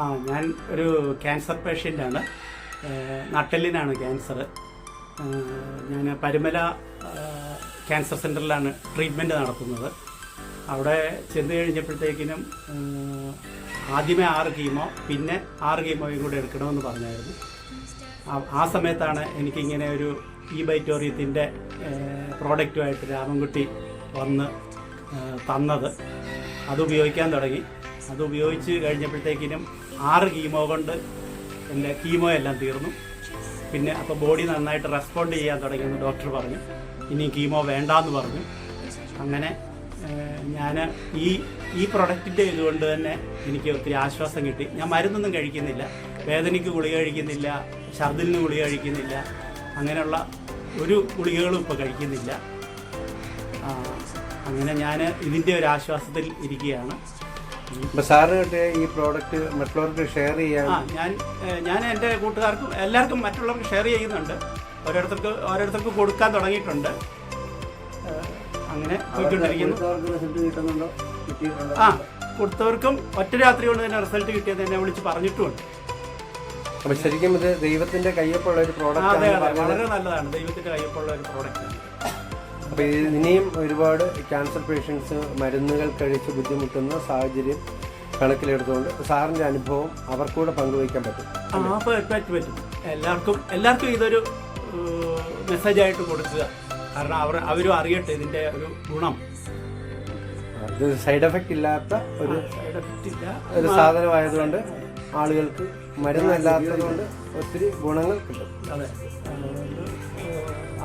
ആ ഞാൻ ഒരു ക്യാൻസർ പേഷ്യന്റാണ് നട്ടെല്ലിനാണ് ക്യാൻസർ ഞാൻ പരുമല ക്യാൻസർ സെന്ററിലാണ് ട്രീറ്റ്മെന്റ് നടത്തുന്നത്. അവിടെ ചെന്ന് കഴിഞ്ഞപ്പോഴത്തേക്കിനും ആദ്യമേ ആറ് കീമോ പിന്നെ ആറ് കീമോയും കൂടെ എടുക്കണമെന്ന് പറഞ്ഞായിരുന്നു. ആ സമയത്താണ് എനിക്കിങ്ങനെ ഒരു ഈ ബൈറ്റോറിയത്തിന്റെ പ്രോഡക്റ്റുമായിട്ട് രാമൻകുട്ടി വന്ന് തന്നത്. അത് ഉപയോഗിക്കാൻ തുടങ്ങി. അത് ഉപയോഗിച്ച് കഴിഞ്ഞപ്പോഴത്തേക്കിനും ആറ് കീമോ കൊണ്ട് എന്റെ കീമോ എല്ലാം തീർന്നു. പിന്നെ അപ്പോൾ ബോഡി നന്നായിട്ട് റെസ്പോണ്ട് ചെയ്യാൻ തുടങ്ങിയെന്ന് ഡോക്ടർ പറഞ്ഞു. ഇനി കീമോ വേണ്ടാന്ന് പറഞ്ഞു. അങ്ങനെ ഞാൻ ഈ ഈ പ്രൊഡക്റ്റിന്റെ ഇതുകൊണ്ട് തന്നെ എനിക്ക് ഒത്തിരി ആശ്വാസം കിട്ടി. ഞാൻ മരുന്നൊന്നും കഴിക്കുന്നില്ല. വേദനയ്ക്ക് ഗുളിക കഴിക്കുന്നില്ല. ഛർദിലിന് ഗുളിക കഴിക്കുന്നില്ല. അങ്ങനെയുള്ള ഒരു ഗുളികകളും ഇപ്പോൾ കഴിക്കുന്നില്ല. അങ്ങനെ ഞാൻ ഇതിന്റെ ഒരു ആശ്വാസത്തിൽ ഇരിക്കുകയാണ്. അപ്പൊ സാറിന് കിട്ടിയ ഈ പ്രോഡക്റ്റ് മറ്റുള്ളവർക്ക് ഷെയർ ചെയ്യാൻ ആ ഞാൻ ഏഹ്, ഞാൻ എന്റെ കൂട്ടുകാർക്കും എല്ലാവർക്കും മറ്റുള്ളവർക്ക് ഷെയർ ചെയ്യുന്നുണ്ട്. ഓരോരുത്തർക്ക് ഓരോരുത്തർക്ക് കൊടുക്കാൻ തുടങ്ങിയിട്ടുണ്ട്. ഏഹ്, അങ്ങനെ പോയിക്കൊണ്ടിരിക്കുന്നു. റിസൾട്ട് കിട്ടുന്നുണ്ടോ? കിട്ടിയിട്ടുണ്ടോ? ആ കൊടുത്തവർക്കും ഒറ്റ രാത്രി കൊണ്ട് തന്നെ റിസൾട്ട് കിട്ടിയത് എന്നെ വിളിച്ച് പറഞ്ഞിട്ടുമുണ്ട് അപ്പൊ ശരിക്കും ഇത് ദൈവത്തിന്റെ കയ്യൊപ്പുള്ള ഒരു ആ, പ്രോഡക്റ്റ് അതെ ആണ് അതെ വളരെ നല്ലതാണ്. ദൈവത്തിന്റെ കയ്യൊപ്പുള്ള ഒരു പ്രോഡക്റ്റാണ് അപ്പൊ ഇതിനെയും ഇനിയും ഒരുപാട് ക്യാൻസർ പേഷ്യൻസ് മരുന്നുകൾ കഴിച്ച് ബുദ്ധിമുട്ടുന്ന സാഹചര്യം കണക്കിലെടുത്തുകൊണ്ട് സാറിന്റെ അനുഭവം അവർക്കൂടെ പങ്കുവയ്ക്കാൻ പറ്റും. ആ പറ്റും എല്ലാവർക്കും എല്ലാവർക്കും ഇതൊരു മെസ്സേജായിട്ട് കൊടുക്കുക. കാരണം അവർ അവരും അറിയട്ടെ ഇതിന്റെ ഒരു ഗുണം. ഇത് സൈഡ് എഫക്റ്റ് ഇല്ലാത്ത ഒരു സൈഡ് എഫക്റ്റ് ഇല്ല. ഒരു സാധനമായതുകൊണ്ട് ആളുകൾക്ക് മരുന്നല്ലാത്തതുകൊണ്ട് ഒത്തിരി ഗുണങ്ങൾ കിട്ടും. അതെ.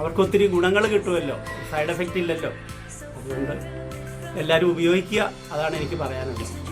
അവർക്ക് ഒത്തിരി ഗുണങ്ങൾ കിട്ടുമല്ലോ. സൈഡ് എഫക്റ്റ് ഇല്ലല്ലോ. അതുകൊണ്ട് എല്ലാവരും ഉപയോഗിക്കുക അതാണ് എനിക്ക് പറയാനുള്ളത്.